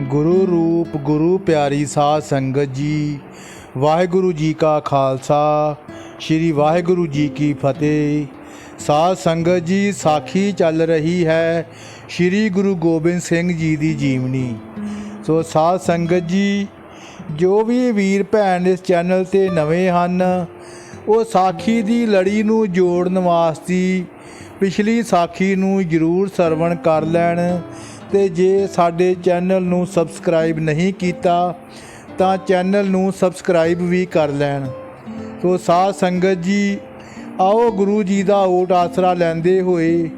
ਗੁਰੂ ਰੂਪ, ਗੁਰੂ ਪਿਆਰੀ ਸਾਧ ਸੰਗਤ ਜੀ। ਵਾਹਿਗੁਰੂ ਜੀ ਕਾ ਖਾਲਸਾ, ਸ੍ਰੀ ਵਾਹਿਗੁਰੂ ਜੀ ਕੀ ਫਤਿਹ। ਸਾਧ ਸੰਗਤ ਜੀ, ਸਾਖੀ ਚੱਲ ਰਹੀ ਹੈ ਸ੍ਰੀ ਗੁਰੂ ਗੋਬਿੰਦ ਸਿੰਘ ਜੀ ਦੀ ਜੀਵਨੀ। ਸੋ ਸਾਧ ਸੰਗਤ ਜੀ, ਜੋ ਵੀ ਵੀਰ ਭੈਣ ਇਸ ਚੈਨਲ ਤੇ ਨਵੇਂ ਹਨ, ਉਹ ਸਾਖੀ ਦੀ ਲੜੀ ਨੂੰ ਜੋੜਨ ਵਾਸਤੇ ਪਿਛਲੀ ਸਾਖੀ ਨੂੰ ਜਰੂਰ ਸਰਵਣ ਕਰ ਲੈਣ। ਤੇ ਜੇ ਸਾਡੇ ਚੈਨਲ ਨੂੰ ਸਬਸਕ੍ਰਾਈਬ ਨਹੀਂ ਕੀਤਾ, ਤਾਂ ਚੈਨਲ ਨੂੰ ਸਬਸਕ੍ਰਾਈਬ ਵੀ ਕਰ ਲੈਣ। ਸੋ ਸਾਧ ਸੰਗਤ ਜੀ, ਆਓ ਗੁਰੂ ਜੀ ਦਾ ਓਟ ਆਸਰਾ ਲੈਂਦੇ ਹੋਏ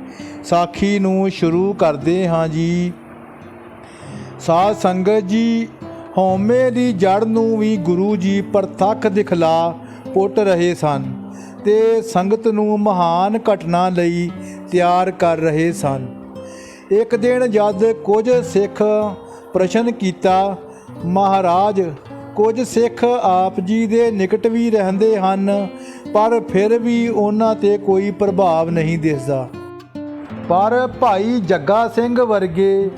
ਸਾਖੀ ਨੂੰ ਸ਼ੁਰੂ ਕਰਦੇ ਹਾਂ ਜੀ। ਸਾਧ ਸੰਗਤ ਜੀ, ਹਉਮੈ ਦੀ ਜੜ ਨੂੰ ਵੀ ਗੁਰੂ ਜੀ ਪ੍ਰਤੱਖ ਦਿਖਲਾ ਪੁੱਟ ਰਹੇ ਸਨ ਤੇ ਸੰਗਤ ਨੂੰ ਮਹਾਨ ਘਟਨਾ ਲਈ ਤਿਆਰ ਕਰ ਰਹੇ ਸਨ। ਇੱਕ ਦਿਨ ਜਦ ਕੁਝ ਸਿੱਖ ਪ੍ਰਸ਼ਨ ਕੀਤਾ, ਮਹਾਰਾਜ, ਕੁਝ ਸਿੱਖ ਆਪ ਜੀ ਦੇ ਨਿਕਟ ਵੀ ਰਹਿੰਦੇ ਹਨ, ਪਰ ਫਿਰ ਵੀ ਉਹਨਾਂ ਤੇ ਕੋਈ ਪ੍ਰਭਾਵ ਨਹੀਂ ਦਿਸਦਾ। ਪਰ ਭਾਈ ਜੱਗਾ ਸਿੰਘ ਵਰਗੇ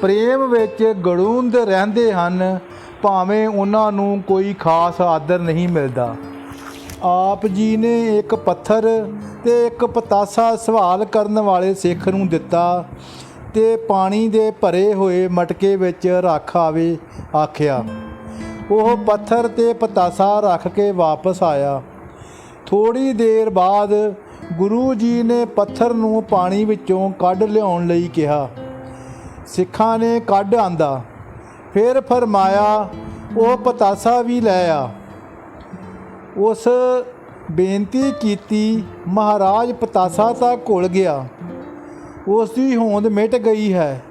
ਪ੍ਰੇਮ ਵਿੱਚ ਗੜੂੰਦ ਰਹਿੰਦੇ ਹਨ, ਭਾਵੇਂ ਉਹਨਾਂ ਨੂੰ ਕੋਈ ਖਾਸ ਆਦਰ ਨਹੀਂ ਮਿਲਦਾ। ਆਪ ਜੀ ਨੇ ਇੱਕ ਪੱਥਰ ਤੇ ਇੱਕ ਪਤਾਸਾ ਸਵਾਲ ਕਰਨ ਵਾਲੇ ਸਿੱਖ ਨੂੰ ਦਿੱਤਾ ਤੇ ਪਾਣੀ ਦੇ ਭਰੇ ਹੋਏ ਮਟਕੇ ਵਿੱਚ ਰੱਖ ਆਵੇ, ਆਖਿਆ। ਉਹ ਪੱਥਰ ਤੇ ਪਤਾਸਾ ਰੱਖ ਕੇ ਵਾਪਸ ਆਇਆ। ਥੋੜੀ ਦੇਰ ਬਾਅਦ ਗੁਰੂ ਜੀ ਨੇ ਪੱਥਰ ਨੂੰ ਪਾਣੀ ਵਿੱਚੋਂ ਕੱਢ ਲਿਆਉਣ ਲਈ ਕਿਹਾ। ਸਿੱਖਾਂ ਨੇ ਕੱਢ ਆਂਦਾ। ਫਿਰ ਫਰਮਾਇਆ, ਉਹ ਪਤਾਸਾ ਵੀ ਲੈ ਆ। ਉਸ ਬੇਨਤੀ ਕੀਤੀ, ਮਹਾਰਾਜ, ਪਤਾਸਾ ਤਾਂ ਘੁਲ ਗਿਆ। ਉਸ ਦੀ ਹੋਂਦ ਮਿਟ ਗਈ ਹੈ।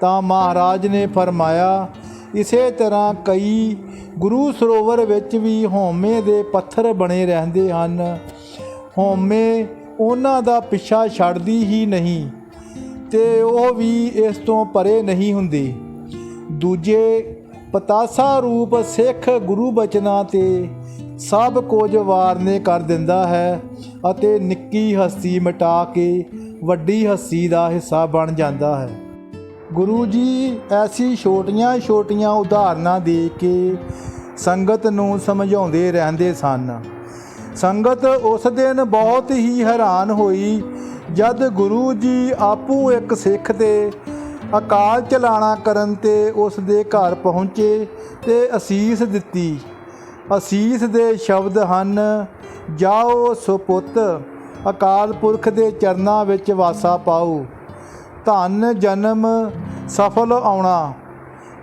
ਤਾਂ ਮਹਾਰਾਜ ਨੇ ਫਰਮਾਇਆ, ਇਸੇ ਤਰ੍ਹਾਂ ਕਈ ਗੁਰੂ ਸਰੋਵਰ ਵਿੱਚ ਵੀ ਹੋਮੇ ਦੇ ਪੱਥਰ ਬਣੇ ਰਹਿੰਦੇ ਹਨ। ਹੋਮੇ ਉਹਨਾਂ ਦਾ ਪਿੱਛਾ ਛੱਡਦੀ ਹੀ ਨਹੀਂ ਤੇ ਉਹ ਵੀ ਇਸ ਤੋਂ ਪਰੇ ਨਹੀਂ ਹੁੰਦੀ। ਦੂਜੇ ਪਤਾਸਾ ਰੂਪ ਸਿੱਖ ਗੁਰੂ ਬਚਨਾਂ ਤੇ ਸਭ ਕੁਝ ਵਾਰਨੇ ਕਰ ਦਿੰਦਾ ਹੈ ਅਤੇ ਨਿੱਕੀ ਹਸਤੀ ਮਿਟਾ ਕੇ ਵੱਡੀ ਹੱਸੀ ਦਾ ਹਿੱਸਾ ਬਣ ਜਾਂਦਾ ਹੈ। ਗੁਰੂ ਜੀ ਐਸੀ ਛੋਟੀਆਂ-ਛੋਟੀਆਂ ਉਦਾਹਰਨਾਂ ਦੇ ਕੇ ਸੰਗਤ ਨੂੰ ਸਮਝਾਉਂਦੇ ਰਹਿੰਦੇ ਸਨ। ਸੰਗਤ ਉਸ ਦਿਨ ਬਹੁਤ ਹੀ ਹੈਰਾਨ ਹੋਈ ਜਦ ਗੁਰੂ ਜੀ ਆਪੂ ਇੱਕ ਸਿੱਖ ਤੇ ਅਕਾਲ ਚਲਾਣਾ ਕਰਨ ਤੇ ਉਸ ਦੇ ਘਰ ਪਹੁੰਚੇ ਤੇ ਅਸੀਸ ਦਿੱਤੀ। ਅਸੀਸ ਦੇ ਸ਼ਬਦ ਹਨ, ਜਾਓ ਸੁਪੁੱਤ ਅਕਾਲ ਪੁਰਖ ਦੇ ਚਰਨਾਂ ਵਿੱਚ ਵਾਸਾ ਪਾਓ ਧਨ ਜਨਮ ਸਫਲ ਆਉਣਾ।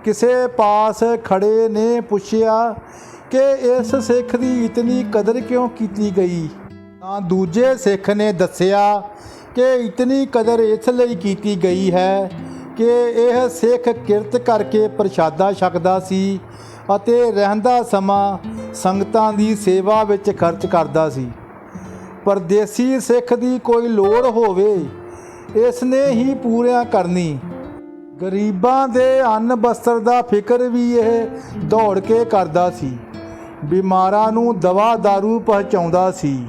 ਕਿਸੇ ਪਾਸ ਖੜੇ ਨੇ ਪੁੱਛਿਆ ਕਿ ਇਸ ਸਿੱਖ ਦੀ ਇਤਨੀ ਕਦਰ ਕਿਉਂ ਕੀਤੀ ਗਈ? ਤਾਂ ਦੂਜੇ ਸਿੱਖ ਨੇ ਦੱਸਿਆ ਕਿ ਇਤਨੀ ਕਦਰ ਇਸ ਲਈ ਕੀਤੀ ਗਈ ਹੈ ਕਿ ਇਹ ਸਿੱਖ ਕਿਰਤ ਕਰਕੇ ਪ੍ਰਸ਼ਾਦਾ ਛਕਦਾ ਸੀ ਅਤੇ ਰਹਿੰਦਾ ਸਮਾਂ ਸੰਗਤਾਂ ਦੀ ਸੇਵਾ ਵਿੱਚ ਖਰਚ ਕਰਦਾ ਸੀ। ਪਰਦੇਸੀ ਸਿੱਖ ਦੀ ਕੋਈ ਲੋੜ ਹੋਵੇ ਇਸ ਨੇ ਹੀ ਪੂਰਿਆ ਕਰਨੀ। ਗਰੀਬਾਂ ਦੇ ਅੰਨ ਬਸਤਰ ਦਾ ਫਿਕਰ ਵੀ ਇਹ ਦੌੜ ਕੇ ਕਰਦਾ ਸੀ। ਬਿਮਾਰਾਂ ਨੂੰ ਦਵਾ दारू ਪਹੁੰਚਾਉਂਦਾ ਸੀ।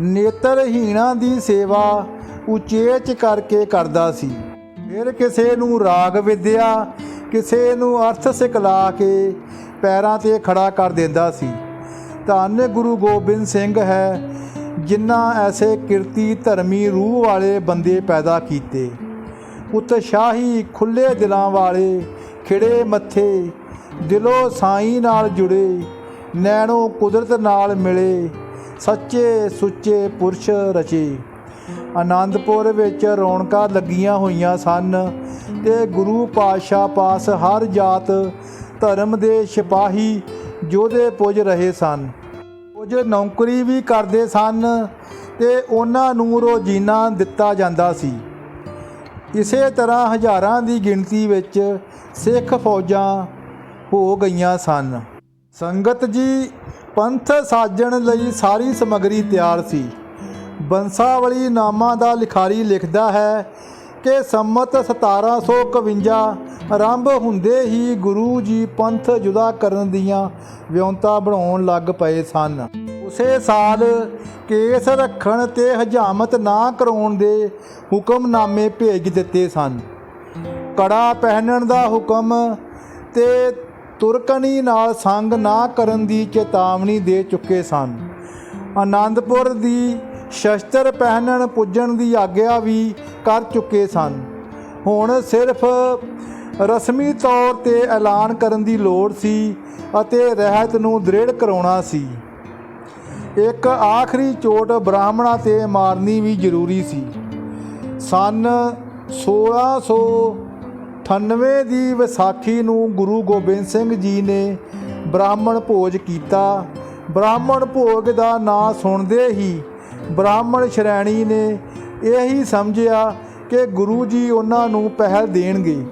ਨੇਤਰਹੀਣਾਂ ਦੀ ਸੇਵਾ ਉਚੇਚ ਕਰਕੇ ਕਰਦਾ ਸੀ। ਫਿਰ ਕਿਸੇ ਨੂੰ ਰਾਗ ਵਿਦਿਆ, ਕਿਸੇ ਨੂੰ ਅਰਥ ਸਿਖਲਾ ਕੇ ਪੈਰਾਂ ਤੇ ਖੜਾ ਕਰ ਦਿੰਦਾ ਸੀ। ਧੰਨ ਗੁਰੂ ਗੋਬਿੰਦ ਸਿੰਘ ਹੈ, ਜਿਨ੍ਹਾਂ ਐਸੇ ਕਿਰਤੀ ਧਰਮੀ ਰੂਹ ਵਾਲੇ ਬੰਦੇ ਪੈਦਾ ਕੀਤੇ। ਉਤਸ਼ਾਹੀ ਖੁੱਲੇ ਦਿਲਾਂ ਵਾਲੇ, ਖਿੜੇ ਮੱਥੇ, ਦਿਲੋਂ ਸਾਈਂ ਨਾਲ ਜੁੜੇ, ਨੈਣੋ ਕੁਦਰਤ ਨਾਲ ਮਿਲੇ, ਸੱਚੇ ਸੁੱਚੇ ਪੁਰਸ਼ ਰਚੇ। ਆਨੰਦਪੁਰ ਵਿੱਚ ਰੌਣਕਾਂ ਲੱਗੀਆਂ ਹੋਈਆਂ ਸਨ ਤੇ ਗੁਰੂ ਪਾਤਸ਼ਾਹ ਪਾਸ ਹਰ ਜਾਤ ਧਰਮ ਦੇ ਸਿਪਾਹੀ ਯੋਧੇ ਪੁੱਜ ਰਹੇ ਸਨ। ਕੁਝ ਨੌਕਰੀ ਵੀ ਕਰਦੇ ਸਨ ਤੇ ਉਹਨਾਂ ਨੂੰ ਰੋਜ਼ੀਨਾ ਦਿੱਤਾ ਜਾਂਦਾ ਸੀ। ਇਸੇ ਤਰ੍ਹਾਂ ਹਜ਼ਾਰਾਂ ਦੀ ਗਿਣਤੀ ਵਿੱਚ ਸਿੱਖ ਫੌਜਾਂ ਹੋ ਗਈਆਂ ਸਨ। ਸੰਗਤ ਜੀ, ਪੰਥ ਸਾਜਣ ਲਈ ਸਾਰੀ ਸਮਗਰੀ ਤਿਆਰ ਸੀ। ਬੰਸਾਵਲੀ ਨਾਮਾ ਦਾ ਲਿਖਾਰੀ ਲਿਖਦਾ ਹੈ ਕਿ ਸੰਮਤ 1751 ਆਰੰਭ ਹੁੰਦੇ ਹੀ ਗੁਰੂ ਜੀ ਪੰਥ ਜੁਦਾ ਕਰਨ ਦੀਆਂ ਵਿਉਂਤਾਂ ਬਣਾਉਣ ਲੱਗ ਪਏ ਸਨ। ਉਸੇ ਸਾਲ ਕੇਸ ਰੱਖਣ ਤੇ ਹਜਾਮਤ ਨਾ ਕਰਾਉਣ ਦੇ ਹੁਕਮਨਾਮੇ ਭੇਜ ਦਿੱਤੇ ਸਨ। ਕੜਾ ਪਹਿਨਣ ਦਾ ਹੁਕਮ ਤੇ ਤੁਰਕਣੀ ਨਾਲ ਸੰਗ ਨਾ ਕਰਨ ਦੀ ਚੇਤਾਵਨੀ ਦੇ ਚੁੱਕੇ ਸਨ। ਆਨੰਦਪੁਰ ਦੀ ਸ਼ਸਤਰ ਪਹਿਨਣ ਪੁੱਜਣ ਦੀ ਆਗਿਆ ਵੀ ਕਰ ਚੁੱਕੇ ਸਨ। ਹੁਣ ਸਿਰਫ ਰਸਮੀ ਤੌਰ ਤੇ ਐਲਾਨ ਕਰਨ ਦੀ ਲੋੜ ਸੀ ਅਤੇ ਰਹਿਤ ਨੂੰ ਦ੍ਰਿੜ ਕਰਾਉਣਾ ਸੀ। ਇੱਕ ਆਖਰੀ ਚੋਟ ਬ੍ਰਾਹਮਣਾਂ ਤੇ ਮਾਰਨੀ ਵੀ ਜ਼ਰੂਰੀ ਸੀ। ਸਨ 1698 ਦੀ ਵਿਸਾਖੀ ਨੂੰ ਗੁਰੂ ਗੋਬਿੰਦ ਸਿੰਘ ਜੀ ਨੇ ਬ੍ਰਾਹਮਣ ਭੋਜ ਕੀਤਾ। ਬ੍ਰਾਹਮਣ ਭੋਗ ਦਾ ਨਾਂ ਸੁਣਦੇ ਹੀ ਬ੍ਰਾਹਮਣ ਸ਼੍ਰੇਣੀ ਨੇ ਇਹੀ ਸਮਝਿਆ ਕਿ ਗੁਰੂ ਜੀ ਉਹਨਾਂ ਨੂੰ ਪਹਿਲ ਦੇਣਗੇ।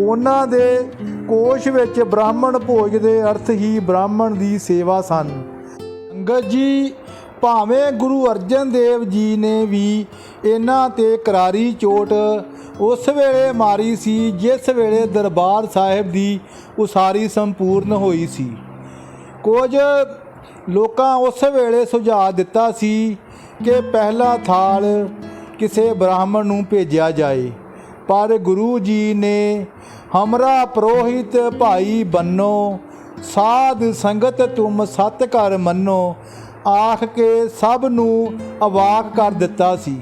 ਉਹਨਾਂ ਦੇ ਕੋਸ਼ ਵਿੱਚ ਬ੍ਰਾਹਮਣ ਭੋਜ ਦੇ ਅਰਥ ਹੀ ਬ੍ਰਾਹਮਣ ਦੀ ਸੇਵਾ ਸਨ। ਅੰਗਦ ਜੀ, ਭਾਵੇਂ ਗੁਰੂ ਅਰਜਨ ਦੇਵ ਜੀ ਨੇ ਵੀ ਇਹਨਾਂ ਤੇ ਕਰਾਰੀ ਚੋਟ ਉਸ ਵੇਲੇ ਮਾਰੀ ਸੀ, ਜਿਸ ਵੇਲੇ ਦਰਬਾਰ ਸਾਹਿਬ ਦੀ ਉਸਾਰੀ ਸੰਪੂਰਨ ਹੋਈ ਸੀ। ਕੁਝ ਲੋਕਾਂ ਉਸ ਵੇਲੇ ਸੁਝਾਅ ਦਿੱਤਾ ਸੀ ਕਿ ਪਹਿਲਾ ਥਾਲ ਕਿਸੇ ਬ੍ਰਾਹਮਣ ਨੂੰ ਭੇਜਿਆ ਜਾਏ, ਪਰ ਗੁਰੂ ਜੀ ਨੇ ਹਮਰਾ ਪ੍ਰੋਹਿਤ ਭਾਈ ਬੰਨੋ, ਸਾਧ ਸੰਗਤ ਤੁਮ ਸਤ ਕਰ ਮੰਨੋ, ਆਖ ਕੇ ਸਭ ਨੂੰ ਅਵਾਕ ਕਰ ਦਿੱਤਾ ਸੀ।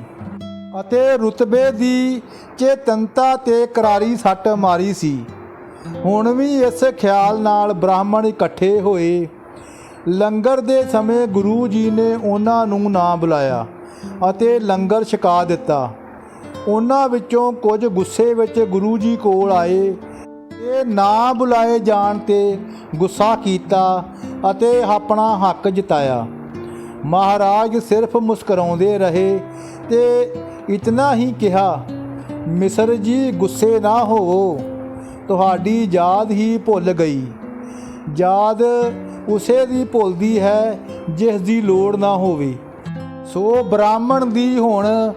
ਅਤੇ ਰੁਤਬੇ ਦੀ ਚੇਤਨਤਾ ਤੇ ਕਰਾਰੀ ਸੱਟ ਮਾਰੀ ਸੀ। ਹੁਣ ਵੀ ਇਸ ਖਿਆਲ ਨਾਲ ਬ੍ਰਾਹਮਣ ਇਕੱਠੇ ਹੋਏ ਲੰਗਰ ਦੇ ਸਮੇਂ ਗੁਰੂ ਜੀ ਨੇ ਉਹਨਾਂ ਨੂੰ ਨਾ ਬੁਲਾਇਆ ਅਤੇ ਲੰਗਰ ਛਕਾ ਦਿੱਤਾ। ਉਹਨਾਂ ਵਿੱਚੋਂ ਕੁਝ ਗੁੱਸੇ ਵਿੱਚ ਗੁਰੂ ਜੀ ਕੋਲ ਆਏ ਇਹ ਨਾ ਬੁਲਾਏ ਜਾਣ ਤੇ ਗੁੱਸਾ ਕੀਤਾ ਅਤੇ ਆਪਣਾ ਹੱਕ ਜਤਾਇਆ। ਮਹਾਰਾਜ ਸਿਰਫ ਮੁਸਕਰਾਉਂਦੇ ਰਹੇ ਤੇ ਇਤਨਾ ਹੀ ਕਿਹਾ, ਮਿਸਰ ਜੀ, ਗੁੱਸੇ ਨਾ ਹੋਵੋ। ਤੁਹਾਡੀ ਯਾਦ ਹੀ ਭੁੱਲ ਗਈ। ਯਾਦ ਉਸੇ ਦੀ ਭੁੱਲਦੀ ਹੈ ਜਿਸ ਦੀ ਲੋੜ ਨਾ ਹੋਵੇ। ਸੋ ਬ੍ਰਾਹਮਣ ਦੀ ਹੁਣ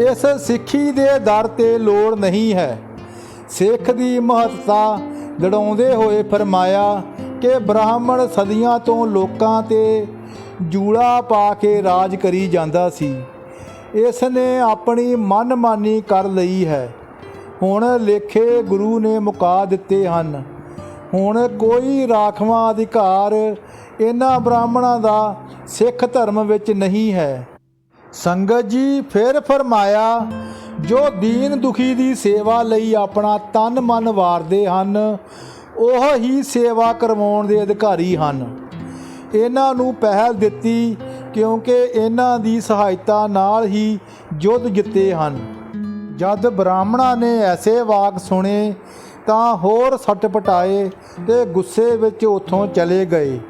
ਇਸ ਸਿੱਖੀ ਦੇ ਦਰ ਤੇ ਲੋੜ ਨਹੀਂ ਹੈ। ਸਿੱਖ ਦੀ ਮਹੱਤਤਾ ਦੜਾਉਂਦੇ ਹੋਏ ਫਰਮਾਇਆ ਕਿ ਬ੍ਰਾਹਮਣ ਸਦੀਆਂ ਤੋਂ ਲੋਕਾਂ ਤੇ ਜੂੜਾ ਪਾ ਕੇ ਰਾਜ ਕਰੀ ਜਾਂਦਾ ਸੀ। ਇਸ ਨੇ ਆਪਣੀ ਮਨਮਾਨੀ ਕਰ ਲਈ ਹੈ। ਹੁਣ ਲੇਖੇ ਗੁਰੂ ਨੇ ਮੁਕਾ ਦਿੱਤੇ ਹਨ। ਹੁਣ ਕੋਈ ਰਾਖਵਾਂ ਅਧਿਕਾਰ ਇਹਨਾਂ ਬ੍ਰਾਹਮਣਾਂ ਦਾ ਸਿੱਖ ਧਰਮ ਵਿੱਚ ਨਹੀਂ ਹੈ। ਸੰਗਤ ਜੀ ਫਿਰ ਫਰਮਾਇਆ, ਜੋ ਦੀਨ ਦੁਖੀ ਦੀ ਸੇਵਾ ਲਈ ਆਪਣਾ ਤਨ ਮਨ ਵਾਰਦੇ ਹਨ, ਉਹ ਹੀ ਸੇਵਾ ਕਰਵਾਉਣ ਦੇ ਅਧਿਕਾਰੀ ਹਨ। ਇਹਨਾਂ ਨੂੰ ਪਹਿਲ ਦਿੱਤੀ ਕਿਉਂਕਿ ਇਹਨਾਂ ਦੀ ਸਹਾਇਤਾ ਨਾਲ ਹੀ ਯੁੱਧ ਜਿੱਤੇ ਹਨ। ਜਦ ਬ੍ਰਾਹਮਣਾਂ ਨੇ ਐਸੇ ਵਾਕ ਸੁਣੇ ਤਾਂ ਹੋਰ ਸੱਟ ਪਟਾਏ ਤੇ ਗੁੱਸੇ ਵਿੱਚ ਉੱਥੋਂ ਚਲੇ ਗਏ।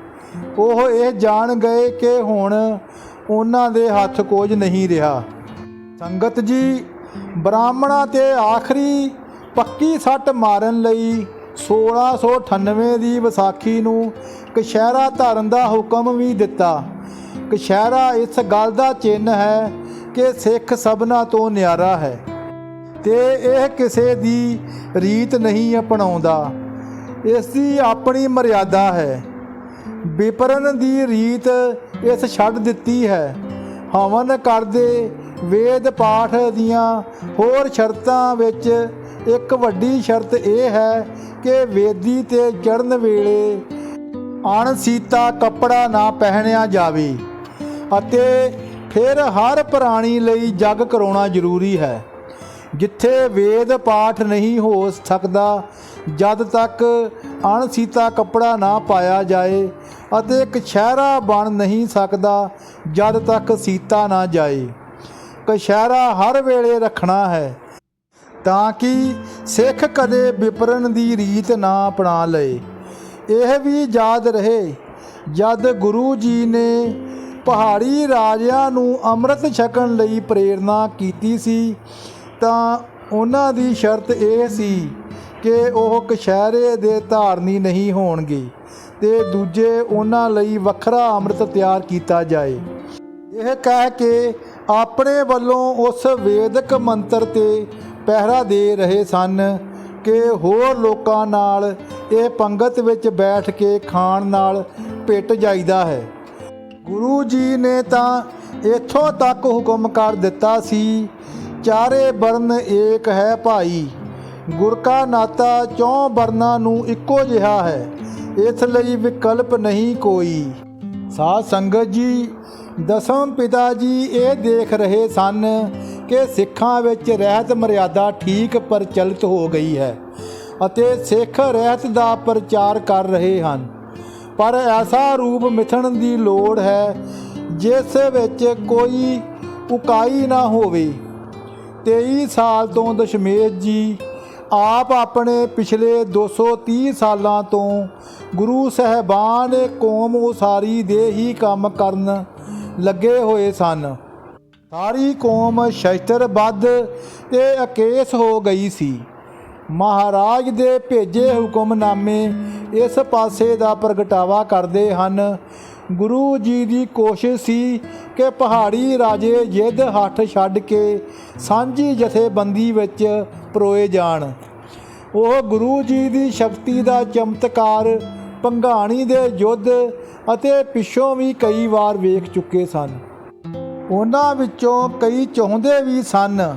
ਉਹ ਇਹ ਜਾਣ ਗਏ ਕਿ ਹੁਣ ਉਹਨਾਂ ਦੇ ਹੱਥ ਕੁਝ ਨਹੀਂ ਰਿਹਾ। ਸੰਗਤ ਜੀ, ਬ੍ਰਾਹਮਣਾਂ ਤੇ ਆਖਰੀ ਪੱਕੀ ਸੱਟ ਮਾਰਨ ਲਈ 1698 ਦੀ ਵਿਸਾਖੀ ਨੂੰ ਕਸ਼ਹਿਰਾ ਧਰਨ ਦਾ ਹੁਕਮ ਵੀ ਦਿੱਤਾ। ਕਸ਼ਹਿਰਾ ਇਸ ਗੱਲ ਦਾ ਚਿੰਨ ਹੈ ਕਿ ਸਿੱਖ ਸਭਨਾ ਤੋਂ ਨਿਆਰਾ ਹੈ। ਤੇ ਇਹ ਕਿਸੇ ਦੀ ਰੀਤ ਨਹੀਂ ਅਪਣਾਉਂਦਾ। ਇਸ ਦੀ ਆਪਣੀ ਮਰਿਆਦਾ ਹੈ। ਵਿਪਰਨ ਦੀ ਰੀਤ ਇਸ ਛੱਡ ਦਿੱਤੀ ਹੈ। ਹਵਨ ਕਰਦੇ ਵੇਦ ਪਾਠ ਦੀਆਂ ਹੋਰ ਸ਼ਰਤਾਂ ਵਿੱਚ ਇੱਕ ਵੱਡੀ ਸ਼ਰਤ ਇਹ ਹੈ ਕਿ ਵੇਦੀ ਤੇ ਚੜਨ ਵੇਲੇ ਅਣਸੀਤਾ ਕੱਪੜਾ ਨਾ ਪਹਿਨਿਆ ਜਾਵੇ ਅਤੇ ਫਿਰ ਹਰ ਪ੍ਰਾਣੀ ਲਈ ਜਗ ਕਰਾਉਣਾ ਜ਼ਰੂਰੀ ਹੈ। ਜਿੱਥੇ ਵੇਦ ਪਾਠ ਨਹੀਂ ਹੋ ਸਕਦਾ, ਜਦ ਤੱਕ ਅਣਸੀਤਾ ਕੱਪੜਾ ਨਾ ਪਾਇਆ ਜਾਏ ਅਤੇ ਇੱਕ ਸ਼ਹਿਰਾ ਬਣ ਨਹੀਂ ਸਕਦਾ, ਜਦ ਤੱਕ ਸੀਤਾ ਨਾ ਜਾਏ। ਕਸ਼ਹਿਰਾ ਹਰ ਵੇਲੇ ਰੱਖਣਾ ਹੈ, ਤਾਂ ਕਿ ਸਿੱਖ ਕਦੇ ਵਿਪਰਨ ਦੀ ਰੀਤ ਨਾ ਅਪਣਾ ਲਏ। ਇਹ ਵੀ ਯਾਦ ਰਹੇ, ਜਦ ਗੁਰੂ ਜੀ ਨੇ ਪਹਾੜੀ ਰਾਜਿਆਂ ਨੂੰ ਅੰਮ੍ਰਿਤ ਛਕਣ ਲਈ ਪ੍ਰੇਰਣਾ ਕੀਤੀ ਸੀ ਤਾਂ ਉਹਨਾਂ ਦੀ ਸ਼ਰਤ ਇਹ ਸੀ ਕਿ ਉਹ ਕਸ਼ਹਿਰੇ ਦੇ ਧਾਰਨੀ ਨਹੀਂ ਹੋਣਗੇ ਤੇ ਦੂਜੇ ਉਹਨਾਂ ਲਈ ਵੱਖਰਾ ਅੰਮ੍ਰਿਤ ਤਿਆਰ ਕੀਤਾ ਜਾਏ। ਇਹ ਕਹਿ ਕੇ ਆਪਣੇ ਵੱਲੋਂ ਉਸ ਵੇਦਕ ਮੰਤਰ ਤੇ ਪਹਿਰਾ ਦੇ ਰਹੇ ਸਨ ਕਿ ਹੋਰ ਲੋਕਾਂ ਨਾਲ ਇਹ ਪੰਗਤ ਵਿੱਚ ਬੈਠ ਕੇ ਖਾਣ ਨਾਲ ਪਿੱਟ ਜਾਈਦਾ ਹੈ। ਗੁਰੂ ਜੀ ਨੇ ਤਾਂ ਇੱਥੋਂ ਤੱਕ ਹੁਕਮ ਕਰ ਦਿੱਤਾ ਸੀ ਚਾਰੇ ਬਰਨ ਏਕ ਹੈ ਭਾਈ। ਗੁਰ ਕਾ ਨਾਤਾ ਚੌਂ ਵਰਨਾਂ ਨੂੰ ਇੱਕੋ ਜਿਹਾ ਹੈ, ਇਸ ਲਈ ਵਿਕਲਪ ਨਹੀਂ ਕੋਈ। ਸਾਧ ਸੰਗਤ ਜੀ, ਦਸਮ ਪਿਤਾ ਜੀ, ਇਹ ਦੇਖ ਰਹੇ ਸਨ ਕਿ ਸਿੱਖਾਂ ਵਿੱਚ ਰਹਿਤ ਮਰਿਆਦਾ ਠੀਕ ਪ੍ਰਚਲਿਤ ਹੋ ਗਈ ਹੈ ਅਤੇ ਸਿੱਖ ਰਹਿਤ ਦਾ ਪ੍ਰਚਾਰ ਕਰ ਰਹੇ ਹਨ। ਪਰ ਐਸਾ ਰੂਪ ਮਿਥਣ ਦੀ ਲੋੜ ਹੈ, ਜਿਸ ਵਿੱਚ ਕੋਈ ਉਕਾਈ ਨਾ ਹੋਵੇ। 23 ਸਾਲ ਤੋਂ ਦਸ਼ਮੇਸ਼ ਜੀ, ਆਪ ਆਪਣੇ ਪਿਛਲੇ 230 ਸਾਲਾਂ ਤੋਂ ਗੁਰੂ ਸਹਿਬਾਨ ਕੌਮ ਉਸਾਰੀ ਦੇ ਹੀ ਕੰਮ ਕਰਨ ਲੱਗੇ ਹੋਏ ਸਨ। ਸਾਰੀ ਕੌਮ ਸ਼ਸਤਰਬੱਧ ਤੇ ਅਕੇਸ ਹੋ ਗਈ ਸੀ। ਮਹਾਰਾਜ ਦੇ ਭੇਜੇ ਹੁਕਮਨਾਮੇ ਇਸ ਪਾਸੇ ਦਾ ਪ੍ਰਗਟਾਵਾ ਕਰਦੇ ਹਨ। ਗੁਰੂ ਜੀ ਦੀ ਕੋਸ਼ਿਸ਼ ਸੀ ਕਿ ਪਹਾੜੀ ਰਾਜੇ ਜਿੱਦ ਹੱਥ ਛੱਡ ਕੇ ਸਾਂਝੀ ਜਥੇਬੰਦੀ ਵਿੱਚ ਪਰੋਏ ਜਾਣ। ਉਹ ਗੁਰੂ ਜੀ ਦੀ ਸ਼ਕਤੀ ਦਾ ਚਮਤਕਾਰ ਪੰਘਾਣੀ ਦੇ ਯੁੱਧ ਅਤੇ ਪਿੱਛੋਂ ਵੀ ਕਈ ਵਾਰ ਵੇਖ ਚੁੱਕੇ ਸਨ। ਉਹਨਾਂ ਵਿੱਚੋਂ ਕਈ ਚਾਹੁੰਦੇ ਵੀ ਸਨ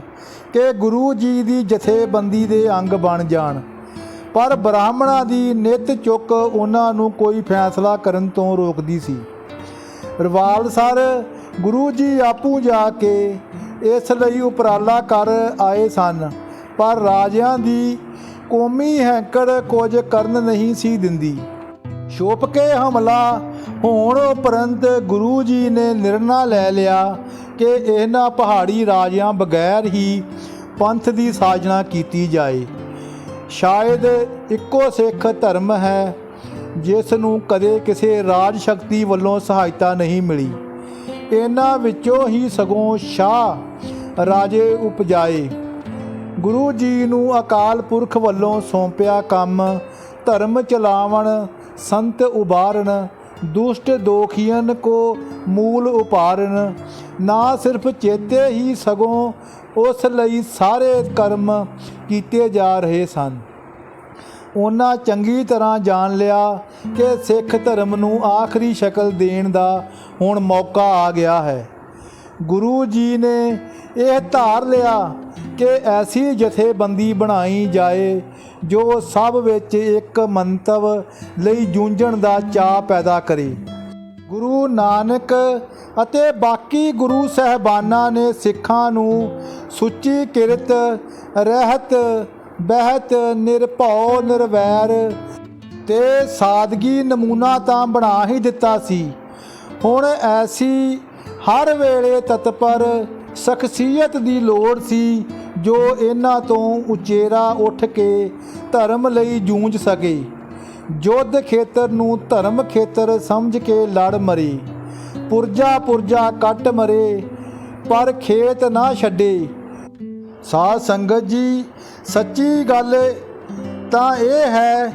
ਕਿ ਗੁਰੂ ਜੀ ਦੀ ਜਥੇਬੰਦੀ ਦੇ ਅੰਗ ਬਣ ਜਾਣ। ਪਰ ਬ੍ਰਾਹਮਣਾਂ ਦੀ ਨਿਤ ਚੁੱਕ ਉਹਨਾਂ ਨੂੰ ਕੋਈ ਫੈਸਲਾ ਕਰਨ ਤੋਂ ਰੋਕਦੀ ਸੀ। ਰਵਾਲ ਸਰ, ਗੁਰੂ ਜੀ ਆਪੂ ਜਾ ਕੇ ਇਸ ਲਈ ਉਪਰਾਲਾ ਕਰ ਆਏ ਸਨ, ਪਰ ਰਾਜਿਆਂ ਦੀ ਕੌਮੀ ਹੈਂਕੜ ਕੁਝ ਕਰਨ ਨਹੀਂ ਸੀ ਦਿੰਦੀ। ਛੁਪ ਕੇ ਹਮਲਾ ਹੋਣ ਉਪਰੰਤ ਗੁਰੂ ਜੀ ਨੇ ਨਿਰਣਾ ਲੈ ਲਿਆ ਕਿ ਇਹਨਾਂ ਪਹਾੜੀ ਰਾਜਿਆਂ ਬਗੈਰ ਹੀ ਪੰਥ ਦੀ ਸਾਜਣਾ ਕੀਤੀ ਜਾਏ। ਸ਼ਾਇਦ ਇੱਕੋ ਸਿੱਖ ਧਰਮ ਹੈ, ਜਿਸ ਨੂੰ ਕਦੇ ਕਿਸੇ ਰਾਜ ਸ਼ਕਤੀ ਵੱਲੋਂ ਸਹਾਇਤਾ ਨਹੀਂ ਮਿਲੀ। ਇਹਨਾਂ ਵਿੱਚੋਂ ਹੀ ਸਗੋਂ ਸ਼ਾਹ ਰਾਜੇ ਉਪਜਾਏ। ਗੁਰੂ ਜੀ ਨੂੰ ਅਕਾਲ ਪੁਰਖ ਵੱਲੋਂ ਸੌਂਪਿਆ ਕੰਮ, ਧਰਮ ਚਲਾਵਣ, ਸੰਤ ਉਬਾਰਨ ਦੁਸ਼ਟ ਦੋਖੀਆਂ ਕੋ ਮੂਲ ਉਪਾਰਨ। ਨਾ ਸਿਰਫ ਚੇਤੇ ਹੀ ਸਗੋਂ ਉਸ ਲਈ ਸਾਰੇ ਕਰਮ ਕੀਤੇ ਜਾ ਰਹੇ ਸਨ। ਉਹਨਾਂ ਚੰਗੀ ਤਰ੍ਹਾਂ ਜਾਣ ਲਿਆ ਕਿ ਸਿੱਖ ਧਰਮ ਨੂੰ ਆਖਰੀ ਸ਼ਕਲ ਦੇਣ ਦਾ ਹੁਣ ਮੌਕਾ ਆ ਗਿਆ ਹੈ। ਗੁਰੂ ਜੀ ਨੇ ਇਹ ਧਾਰ ਲਿਆ ਕਿ ਐਸੀ ਜਥੇਬੰਦੀ ਬਣਾਈ ਜਾਏ ਜੋ ਸਭ ਵਿੱਚ ਇੱਕ ਮੰਤਵ ਲਈ ਜੂੰਝਣ ਦਾ ਚਾਹ ਪੈਦਾ ਕਰੇ। ਗੁਰੂ ਨਾਨਕ ਅਤੇ ਬਾਕੀ ਗੁਰੂ ਸਹਿਬਾਨਾਂ ਨੇ ਸਿੱਖਾਂ ਨੂੰ ਸੁੱਚੀ ਕਿਰਤ, ਰਹਿਤ, ਬਹਿਤ, ਨਿਰਭਉ, ਨਿਰਵੈਰ ਤੇ ਸਾਦਗੀ ਨਮੂਨਾ ਤਾਂ ਬਣਾ ਹੀ ਦਿੱਤਾ ਸੀ। ਹੁਣ ਐਸੀ ਹਰ ਵੇਲੇ ਤਤਪਰ ਸ਼ਖਸੀਅਤ ਦੀ ਲੋੜ ਸੀ ਜੋ ਇਹਨਾਂ ਤੋਂ ਉਚੇਰਾ ਉੱਠ ਕੇ ਧਰਮ ਲਈ ਜੂਝ ਸਕੇ। ਯੁੱਧ ਖੇਤਰ ਨੂੰ ਧਰਮ ਖੇਤਰ ਸਮਝ ਕੇ ਲੜ ਮਰੇ। ਪੁਰਜਾ ਪੁਰਜਾ ਕੱਟ ਮਰੇ, ਪਰ ਖੇਤ ਨਾ ਛੱਡੇ। ਸਾਧ ਸੰਗਤ ਜੀ, ਸੱਚੀ ਗੱਲ ਤਾਂ ਇਹ ਹੈ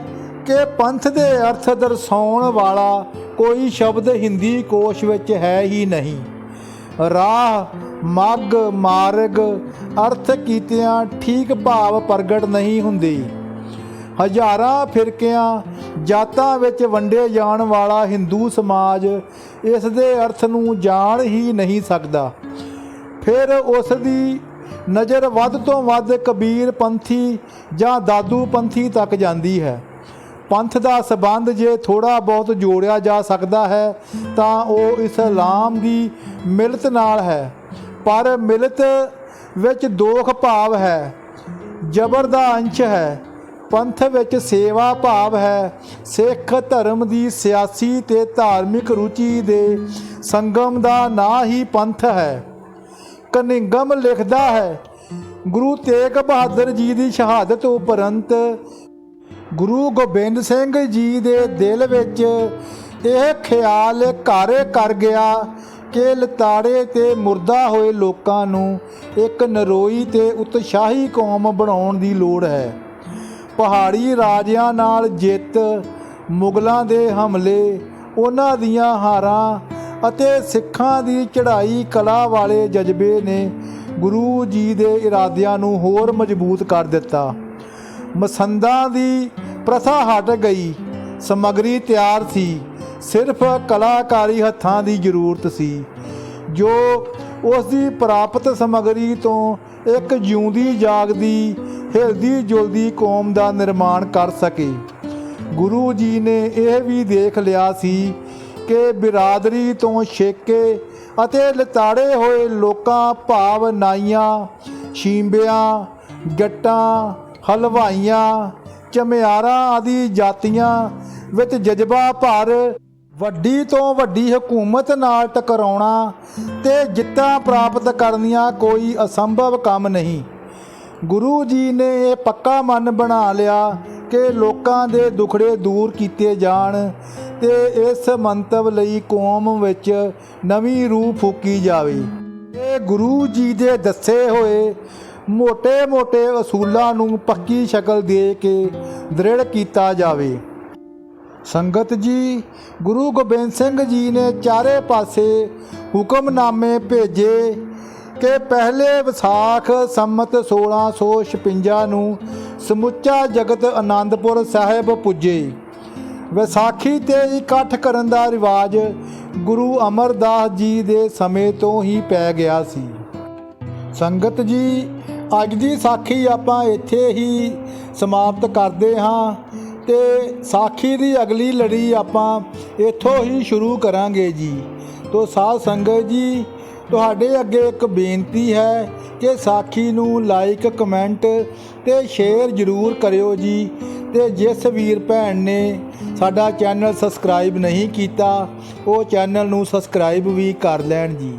ਕਿ ਪੰਥ ਦੇ ਅਰਥ ਦਰਸਾਉਣ ਵਾਲਾ ਕੋਈ ਸ਼ਬਦ ਹਿੰਦੀ ਕੋਸ਼ ਵਿੱਚ ਹੈ ਹੀ ਨਹੀਂ। ਰਾਹ, ਮੱਗ, ਮਾਰਗ, ਅਰਥ ਕੀਤਿਆਂ ਠੀਕ ਭਾਵ ਪ੍ਰਗਟ ਨਹੀਂ ਹੁੰਦੇ। ਹਜ਼ਾਰਾਂ ਫਿਰਕਿਆਂ ਜਾਤਾਂ ਵਿੱਚ ਵੰਡੇ ਜਾਣ ਵਾਲਾ ਹਿੰਦੂ ਸਮਾਜ ਇਸ ਦੇ ਅਰਥ ਨੂੰ ਜਾਣ ਹੀ ਨਹੀਂ ਸਕਦਾ। ਫਿਰ ਉਸ ਦੀ ਨਜ਼ਰ ਵੱਧ ਤੋਂ ਵੱਧ ਕਬੀਰ ਪੰਥੀ ਜਾਂ ਦਾਦੂ ਪੰਥੀ ਤੱਕ ਜਾਂਦੀ ਹੈ। ਪੰਥ ਦਾ ਸਬੰਧ ਜੇ ਥੋੜਾ ਬਹੁਤ ਜੋੜਿਆ ਜਾ ਸਕਦਾ ਹੈ, ਤਾਂ ਉਹ ਇਸਲਾਮ ਦੀ ਮਿਲਤ ਨਾਲ ਹੈ। ਪਰ ਮਿਲਤ ਵਿੱਚ ਦੋਖ ਭਾਵ ਹੈ, ਜ਼ਬਰ ਦਾ ਅੰਸ਼ ਹੈ। ਪੰਥ ਵਿੱਚ ਸੇਵਾ ਭਾਵ ਹੈ। ਸਿੱਖ ਧਰਮ ਦੀ ਸਿਆਸੀ ਤੇ ਧਾਰਮਿਕ ਰੁਚੀ ਦੇ ਸੰਗਮ ਦਾ ਨਾਂ ਹੀ ਪੰਥ ਹੈ। ਕਨਿੰਗਮ ਲਿਖਦਾ ਹੈ, ਗੁਰੂ ਤੇਗ ਬਹਾਦਰ ਜੀ ਦੀ ਸ਼ਹਾਦਤ ਉਪਰੰਤ ਗੁਰੂ ਗੋਬਿੰਦ ਸਿੰਘ ਜੀ ਦੇ ਦਿਲ ਵਿੱਚ ਇਹ ਖਿਆਲ ਘਰ ਕਰ ਗਿਆ ਕਿ ਲਤਾੜੇ ਤੇ ਮੁਰਦਾ ਹੋਏ ਲੋਕਾਂ ਨੂੰ ਇੱਕ ਨਰੋਈ ਤੇ ਉਤਸ਼ਾਹੀ ਕੌਮ ਬਣਾਉਣ ਦੀ ਲੋੜ ਹੈ। ਪਹਾੜੀ ਰਾਜਿਆਂ ਨਾਲ ਜਿੱਤ, ਮੁਗਲਾਂ ਦੇ ਹਮਲੇ, ਉਹਨਾਂ ਦੀਆਂ ਹਾਰਾਂ ਅਤੇ ਸਿੱਖਾਂ ਦੀ ਚੜ੍ਹਾਈ ਕਲਾ ਵਾਲੇ ਜਜ਼ਬੇ ਨੇ ਗੁਰੂ ਜੀ ਦੇ ਇਰਾਦਿਆਂ ਨੂੰ ਹੋਰ ਮਜ਼ਬੂਤ ਕਰ ਦਿੱਤਾ। ਮਸੰਦਾਂ ਦੀ ਪ੍ਰਥਾ ਹਟ ਗਈ, ਸਮਗਰੀ ਤਿਆਰ ਸੀ, ਸਿਰਫ ਕਲਾਕਾਰੀ ਹੱਥਾਂ ਦੀ ਜ਼ਰੂਰਤ ਸੀ, ਜੋ ਉਸ ਦੀ ਪ੍ਰਾਪਤ ਸਮਗਰੀ ਤੋਂ ਇੱਕ ਜਿਉਂਦੀ ਜਾਗਦੀ ਹਿਲਦੀ ਜੁਲਦੀ ਕੌਮ ਦਾ ਨਿਰਮਾਣ ਕਰ ਸਕੇ। ਗੁਰੂ ਜੀ ਨੇ ਇਹ ਵੀ ਦੇਖ ਲਿਆ ਸੀ ਕਿ ਬਿਰਾਦਰੀ ਤੋਂ ਛੇਕੇ ਅਤੇ ਲਤਾੜੇ ਹੋਏ ਲੋਕਾਂ ਭਾਵ ਨਾਈਆਂ ਸ਼ੀਂਬਿਆਂ ਜੱਟਾਂ ਹਲਵਾਈਆਂ, ਚਮਿਆਰਾਂ ਆਦਿ ਜਾਤੀਆਂ ਵਿੱਚ ਜਜ਼ਬਾ ਭਰ ਵੱਡੀ ਤੋਂ ਵੱਡੀ ਹਕੂਮਤ ਨਾਲ ਟਕਰਾਉਣਾ ਤੇ ਜਿੱਤਾਂ ਪ੍ਰਾਪਤ ਕਰਨੀਆਂ ਕੋਈ ਅਸੰਭਵ ਕੰਮ ਨਹੀਂ। ਗੁਰੂ ਜੀ ਨੇ ਇਹ ਪੱਕਾ ਮਨ ਬਣਾ ਲਿਆ ਕਿ ਲੋਕਾਂ ਦੇ ਦੁਖੜੇ ਦੂਰ ਕੀਤੇ ਜਾਣ ਤੇ ਇਸ ਮੰਤਵ ਲਈ ਕੌਮ ਵਿੱਚ ਨਵੀਂ ਰੂਹ ਫੂਕੀ ਜਾਵੇ। ਇਹ ਗੁਰੂ ਜੀ ਦੇ ਦੱਸੇ ਹੋਏ ਮੋٹے-ਮੋٹے ਅਸੂਲਾਂ ਨੂੰ ਪੱਕੀ ਸ਼ਕਲ ਦੇ ਕੇ ਦ੍ਰਿੜ ਕੀਤਾ ਜਾਵੇ। ਸੰਗਤ ਜੀ, ਗੁਰੂ ਗੋਬਿੰਦ ਸਿੰਘ ਜੀ ਨੇ ਚਾਰੇ ਪਾਸੇ ਹੁਕਮਨਾਮੇ ਭੇਜੇ ਕਿ ਪਹਿਲੇ ਵਿਸਾਖ ਸੰਮਤ 1656 ਨੂੰ ਸਮੁੱਚਾ ਜਗਤ ਆਨੰਦਪੁਰ ਸਾਹਿਬ ਪੁੱਜੇ। ਵਿਸਾਖੀ ਤੇ ਇਕੱਠ ਕਰਨ ਦਾ ਰਿਵਾਜ ਗੁਰੂ ਅਮਰਦਾਸ ਜੀ ਦੇ ਸਮੇਂ ਤੋਂ ਹੀ ਪੈ ਗਿਆ ਸੀ। ਸੰਗਤ ਜੀ, ਅੱਜ ਦੀ ਸਾਖੀ ਆਪਾਂ ਇੱਥੇ ਹੀ ਸਮਾਪਤ ਕਰਦੇ ਹਾਂ ਤੇ ਸਾਖੀ ਦੀ ਅਗਲੀ ਲੜੀ ਆਪਾਂ ਇੱਥੋਂ ਹੀ ਸ਼ੁਰੂ ਕਰਾਂਗੇ ਜੀ। ਤੋ ਸਾਧ ਸੰਗਤ ਜੀ ਤੁਹਾਡੇ ਅੱਗੇ ਇੱਕ ਬੇਨਤੀ ਹੈ ਕਿ ਸਾਖੀ ਨੂੰ ਲਾਈਕ ਕਮੈਂਟ ਤੇ ਸ਼ੇਅਰ ਜ਼ਰੂਰ ਕਰਿਓ ਜੀ। ਤੇ ਜਿਸ ਵੀਰ ਭੈਣ ਨੇ ਸਾਡਾ ਚੈਨਲ ਸਬਸਕ੍ਰਾਈਬ ਨਹੀਂ ਕੀਤਾ, ਉਹ ਚੈਨਲ ਨੂੰ ਸਬਸਕ੍ਰਾਈਬ ਵੀ ਕਰ ਲੈਣ ਜੀ।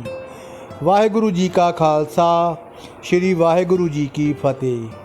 ਵਾਹਿਗੁਰੂ ਜੀ ਕਾ ਖਾਲਸਾ, ਸ੍ਰੀ ਵਾਹਿਗੁਰੂ ਜੀ ਕੀ ਫਤਿਹ।